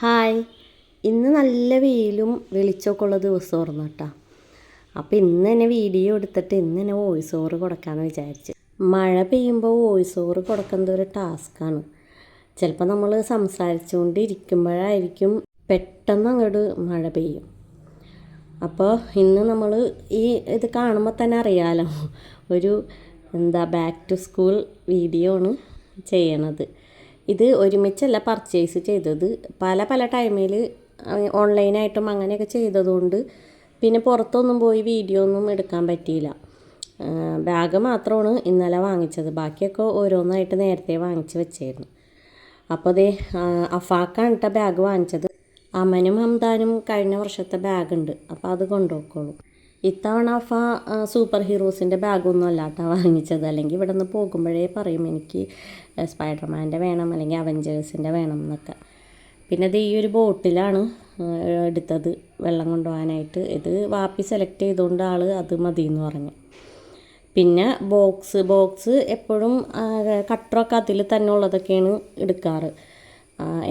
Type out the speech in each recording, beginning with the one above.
Hi. ഇന്ന് നല്ല വെയിലും വെളിച്ചമൊക്കെ ഉള്ള ദിവസമായിരുന്നു കേട്ടോ. അപ്പോൾ ഇന്ന് തന്നെ വീഡിയോ എടുത്തിട്ട് ഇന്ന് തന്നെ വോയിസ് ഓവർ കൊടുക്കാമെന്ന് വിചാരിച്ചു. മഴ പെയ്യുമ്പോൾ വോയിസ് ഓവർ കൊടുക്കുന്നത് ഒരു ടാസ്ക്കാണ് ചിലപ്പോൾ നമ്മൾ സംസാരിച്ചുകൊണ്ട് ഇരിക്കുമ്പോഴായിരിക്കും പെട്ടെന്ന് അങ്ങോട്ട് മഴ പെയ്യും. അപ്പോൾ ഇന്ന് നമ്മൾ ഈ ഇത് കാണുമ്പോൾ തന്നെ അറിയാലോ. ഒരു എന്താ ബാക്ക് ടു സ്കൂൾ വീഡിയോ ആണ് ചെയ്യണത്. ഇത് ഒരുമിച്ചല്ല പർച്ചേസ് ചെയ്തത്. പല പല ടൈമിൽ ഓൺലൈനായിട്ടും അങ്ങനെയൊക്കെ ചെയ്തതുകൊണ്ട് പിന്നെ പുറത്തൊന്നും പോയി വീഡിയോ ഒന്നും എടുക്കാൻ പറ്റിയില്ല. ബാഗ് മാത്രമാണ് ഇന്നലെ വാങ്ങിച്ചത്. ബാക്കിയൊക്കെ ഓരോന്നായിട്ട് നേരത്തെ വാങ്ങിച്ച് വെച്ചായിരുന്നു അപ്പോൾ അതേ അഫാക്കാണ് ബാഗ് വാങ്ങിച്ചത്. അമനും ഹംദാനും കഴിഞ്ഞ വർഷത്തെ ബാഗുണ്ട് അപ്പോൾ അത് കൊണ്ടുപോയിക്കോളും. ഇത്തവണ ഫ സൂപ്പർ ഹീറോസിന്റെ ബാഗൊന്നും അല്ല വാങ്ങിച്ചത്. അല്ലെങ്കിൽ ഇവിടെ നിന്ന് പോകുമ്പോഴേ പറയും എനിക്ക് സ്പൈഡർമാന്റെ വേണം അല്ലെങ്കിൽ അവഞ്ചേഴ്സിന്റെ വേണം എന്നൊക്കെ. പിന്നെ ഇത് ഈ ഒരു ബോട്ടിലാണ് എടുത്തത് വെള്ളം കൊണ്ടുപോകാനായിട്ട്. ഇത് വാപ്പി സെലക്ട് ചെയ്തുകൊണ്ട് ആൾ അത് മതി എന്ന് പറഞ്ഞു. പിന്നെ ബോക്സ് ബോക്സ് എപ്പോഴും കട്ടറൊക്കെ അതിൽ തന്നെ ഉള്ളതൊക്കെയാണ് എടുക്കാറ്.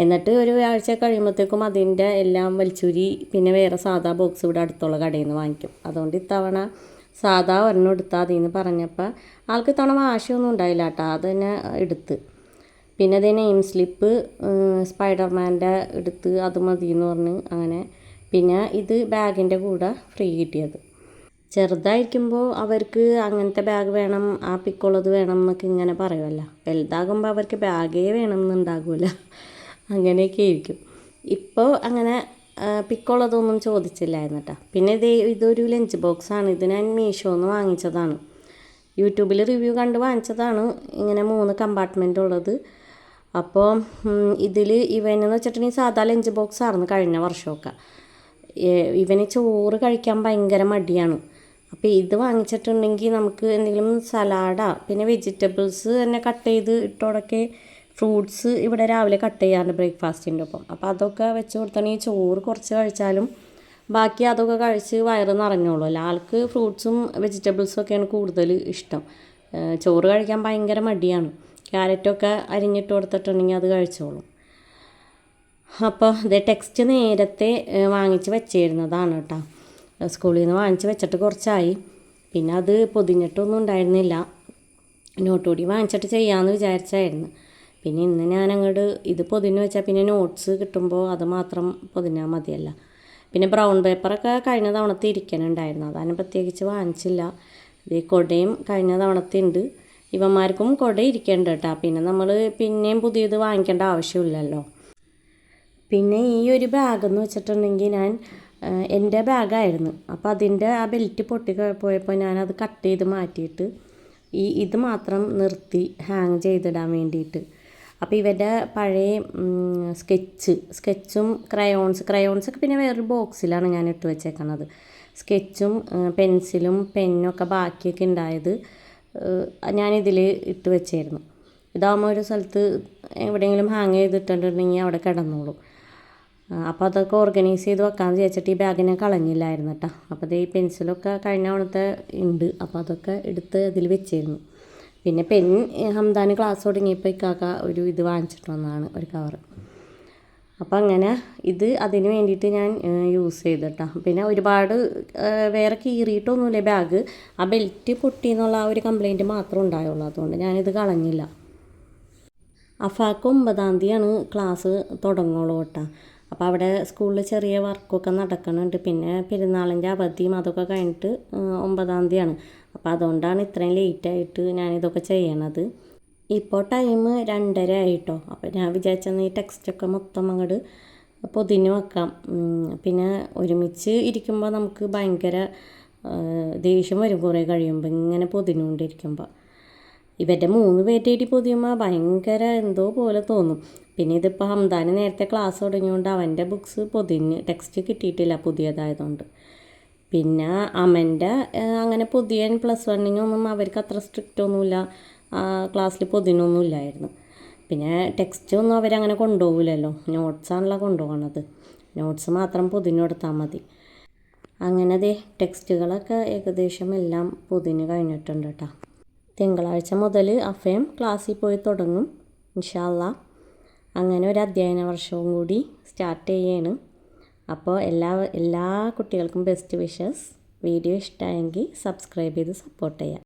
എന്നിട്ട് ഒരു ആഴ്ച കഴിയുമ്പോഴത്തേക്കും അതിന്റെ എല്ലാം വലിച്ചൂരി പിന്നെ വേറെ സാധാ ബോക്സ് ഇവിടെ അടുത്തുള്ള കടയിൽ നിന്ന് വാങ്ങിക്കും. അതുകൊണ്ട് ഇത്തവണ സാധാ ഒരെണ്ണം എടുത്താൽ അതിൽ നിന്ന് പറഞ്ഞപ്പോൾ ആൾക്ക് ഇത്തവണ വാശിയൊന്നും ഉണ്ടായില്ല കേട്ടോ. അത് തന്നെ എടുത്ത്. പിന്നെ അതേ നെയിം സ്ലിപ്പ് സ്പൈഡർമാന്റെ എടുത്ത് അത് മതി എന്ന് പറഞ്ഞ് അങ്ങനെ പിന്നെ ഇത് ബാഗിന്റെ കൂടെ ഫ്രീ കിട്ടിയത്. ചെറുതായിരിക്കുമ്പോൾ അവർക്ക് അങ്ങനത്തെ ബാഗ് വേണം ആ പിക്കുള്ളത് വേണം എന്നൊക്കെ ഇങ്ങനെ പറയുമല്ലോ വലുതാകുമ്പോൾ അവർക്ക് ബാഗേ വേണം എന്നുണ്ടാകില്ല അങ്ങനെയൊക്കെ ആയിരിക്കും. ഇപ്പോൾ അങ്ങനെ പിക്കുള്ളതൊന്നും ചോദിച്ചില്ലായിരുന്നു കേട്ടോ പിന്നെ ഇത് ഇതൊരു ലഞ്ച് ബോക്സാണ്. ഇത് ഞാൻ മീഷോന്ന് വാങ്ങിച്ചതാണ്. യൂട്യൂബിൽ റിവ്യൂ കണ്ട് വാങ്ങിച്ചതാണ്. ഇങ്ങനെ മൂന്ന് കമ്പാർട്ട്മെന്റ് ഉള്ളത് അപ്പോൾ ഇതിൽ ഇവനെന്ന് വെച്ചിട്ടുണ്ടെങ്കിൽ സാധാ ലഞ്ച് ബോക്സ് ആയിരുന്നു കഴിഞ്ഞ വർഷമൊക്കെ. ഇവന് ചോറ് കഴിക്കാൻ ഭയങ്കര മടിയാണ്. അപ്പോൾ ഇത് വാങ്ങിച്ചിട്ടുണ്ടെങ്കിൽ നമുക്ക് എന്തെങ്കിലും സലാഡ പിന്നെ വെജിറ്റബിൾസ് തന്നെ കട്ട് ചെയ്ത് ഇട്ടോടൊക്കെ ഫ്രൂട്ട്സ് ഇവിടെ രാവിലെ കട്ട് ചെയ്യാറുണ്ട് ബ്രേക്ക്ഫാസ്റ്റിന്റെ ഒപ്പം. അപ്പോൾ അതൊക്കെ വെച്ച് കൊടുത്താണെങ്കിൽ ചോറ് കുറച്ച് കഴിച്ചാലും ബാക്കി അതൊക്കെ കഴിച്ച് വയറ് നിറഞ്ഞോളൂ. അല്ല ആൾക്ക് ഫ്രൂട്ട്സും വെജിറ്റബിൾസും ഒക്കെയാണ് കൂടുതൽ ഇഷ്ടം. ചോറ് കഴിക്കാൻ ഭയങ്കര മടിയാണ്. ക്യാരറ്റൊക്കെ അരിഞ്ഞിട്ട് കൊടുത്തിട്ടുണ്ടെങ്കിൽ അത് കഴിച്ചോളും. അപ്പോൾ ഇത് ടെക്സ്റ്റ് നേരത്തെ വാങ്ങിച്ച് വെച്ചിരുന്നതാണ് കേട്ടോ. സ്കൂളിൽ നിന്ന് വാങ്ങിച്ച് വെച്ചിട്ട് കുറച്ചായി. പിന്നെ അത് പൊതിഞ്ഞിട്ടൊന്നും ഉണ്ടായിരുന്നില്ല. നോട്ടുകൂടി വാങ്ങിച്ചിട്ട് ചെയ്യാമെന്ന് വിചാരിച്ചായിരുന്നു. പിന്നെ ഇന്ന് ഞാൻ ഇത് പൊതിഞ്ഞ് വെച്ചാൽ പിന്നെ നോട്ട്സ് കിട്ടുമ്പോൾ അത് മാത്രം പൊതിഞ്ഞാൽ മതിയല്ല. പിന്നെ ബ്രൗൺ പേപ്പറൊക്കെ കഴിഞ്ഞ തവണത്തെ ഇരിക്കണുണ്ടായിരുന്നു. അതാണ് പ്രത്യേകിച്ച് വാങ്ങിച്ചില്ല. ഇത് കൊടയും കഴിഞ്ഞ തവണത്തെ ഉണ്ട് ഇവന്മാർക്കും കൊട ഇരിക്കേണ്ട കേട്ടോ പിന്നെ നമ്മൾ പിന്നെയും പുതിയത് വാങ്ങിക്കേണ്ട ആവശ്യമില്ലല്ലോ. പിന്നെ ഈ ഒരു ബാഗ് എന്ന് വെച്ചിട്ടുണ്ടെങ്കിൽ ഞാൻ എന്റെ ബാഗായിരുന്നു. അപ്പോൾ അതിന്റെ ആ ബെൽറ്റ് പൊട്ടി പോയപ്പോൾ ഞാനത് കട്ട് ചെയ്ത് മാറ്റിയിട്ട് ഈ ഇത് മാത്രം നിർത്തി ഹാങ് ചെയ്തിടാൻ വേണ്ടിയിട്ട്. അപ്പോൾ ഇവന്റെ പഴയ സ്കെച്ച് സ്കെച്ചും ക്രയോൺസ് ക്രയോൺസൊക്കെ പിന്നെ വേറൊരു ബോക്സിലാണ് ഞാൻ ഇട്ട് വെച്ചേക്കുന്നത് സ്കെച്ചും പെൻസിലും പെന്നും ഒക്കെ ബാക്കിയൊക്കെ ഉണ്ടായത് ഞാനിതിൽ ഇട്ട് വെച്ചായിരുന്നു ഇതാകുമ്പോൾ ഒരു സ്ഥലത്ത് എവിടെയെങ്കിലും ഹാങ് ചെയ്തിട്ടുണ്ടെങ്കിൽ അവിടെ കിടന്നോളും. അപ്പോൾ അതൊക്കെ ഓർഗനൈസ് ചെയ്ത് വെക്കാമെന്ന് വിചാരിച്ചിട്ട് ഈ ബാഗിനെ കളഞ്ഞില്ലായിരുന്നു കേട്ടോ അപ്പോൾ ഈ പെൻസിലൊക്കെ കഴിഞ്ഞ അവിടുത്തെ ഉണ്ട് അപ്പോൾ അതൊക്കെ എടുത്ത് അതിൽ വെച്ചിരുന്നു. പിന്നെ പെൻ ഹംദാന് ക്ലാസ് തുടങ്ങിയപ്പോൾ ഇക്കാക്ക ഒരു ഇത് വാങ്ങിച്ചിട്ട് വന്നതാണ് ഒരു കവർ അപ്പോൾ അങ്ങനെ ഇത് അതിന് വേണ്ടിയിട്ട് ഞാൻ യൂസ് ചെയ്തിട്ടാ. പിന്നെ ഒരുപാട് വേറെ കീറിയിട്ടൊന്നുമില്ല ബാഗ് ആ ബെൽറ്റ് പൊട്ടി എന്നുള്ള ആ ഒരു കംപ്ലൈന്റ് മാത്രമേ ഉണ്ടായുള്ളൂ. അതുകൊണ്ട് ഞാനിത് കളഞ്ഞില്ല. അഫാക്ക് ഒമ്പതാം തീയതിയാണ് ക്ലാസ് തുടങ്ങുള്ളൂ കേട്ടോ അപ്പോൾ അവിടെ സ്കൂളിൽ ചെറിയ വർക്കൊക്കെ നടക്കുന്നുണ്ട് പിന്നെ പെരുന്നാളിന്റെ അവധിയും അതൊക്കെ കഴിഞ്ഞിട്ട് ഒമ്പതാം തീയതിയാണ്. അപ്പോൾ അതുകൊണ്ടാണ് ഇത്രയും ലേറ്റായിട്ട് ഞാനിതൊക്കെ ചെയ്യണത്. ഇപ്പോൾ ടൈം രണ്ടര ആയിട്ടോ. അപ്പോൾ ഞാൻ വിചാരിച്ചെന്ന് ഈ ടെക്സ്റ്റൊക്കെ മൊത്തം അങ്ങോട്ട് പൊതിഞ്ഞ് വെക്കാം. പിന്നെ ഒരുമിച്ച് ഇരിക്കുമ്പോൾ നമുക്ക് ഭയങ്കര ദേഷ്യം വരും കുറേ കഴിയുമ്പോൾ ഇങ്ങനെ പൊതിഞ്ഞുകൊണ്ടിരിക്കുമ്പോൾ ഇവരുടെ മൂന്ന് പേറ്റേറ്റി പൊതിയുമ്പോൾ ഭയങ്കര എന്തോ പോലെ തോന്നും. പിന്നെ ഇതിപ്പോൾ ഹംദാന് നേരത്തെ ക്ലാസ് തുടങ്ങിയതുകൊണ്ട് അവന്റെ ബുക്സ് പൊതിഞ്ഞ് ടെക്സ്റ്റ് കിട്ടിയിട്ടില്ല പുതിയതായതുകൊണ്ട്. പിന്നെ അമന്റെ അങ്ങനെ പൊതിയൻ പ്ലസ് വണ്ണിനൊന്നും അവർക്ക് അത്ര സ്ട്രിക്റ്റ് ഒന്നുമില്ല. ക്ലാസ്സിൽ പൊതിനൊന്നും ഇല്ലായിരുന്നു. പിന്നെ ടെക്സ്റ്റ് ഒന്നും അവരങ്ങനെ കൊണ്ടുപോകില്ലല്ലോ നോട്ട്സാണല്ലോ കൊണ്ടുപോകണത് നോട്ട്സ് മാത്രം പൊതിഞ്ഞു കൊടുത്താൽ മതി. അങ്ങനെ ദേ ടെക്സ്റ്റുകളൊക്കെ ഏകദേശം എല്ലാം പൊതിഞ്ഞ് കഴിഞ്ഞിട്ടുണ്ട് കേട്ടോ തിങ്കളാഴ്ച മുതൽ അഫയം ക്ലാസ്സിൽ പോയി തുടങ്ങും. ഇൻഷാല്ല അങ്ങനെ ഒരു അധ്യയന വർഷവും കൂടി സ്റ്റാർട്ട് ചെയ്യാണ്. അപ്പോൾ എല്ലാ എല്ലാ കുട്ടികൾക്കും ബെസ്റ്റ് വിഷസ് വീഡിയോ ഇഷ്ടമായെങ്കിൽ സബ്സ്ക്രൈബ് ചെയ്ത് സപ്പോർട്ട് ചെയ്യാം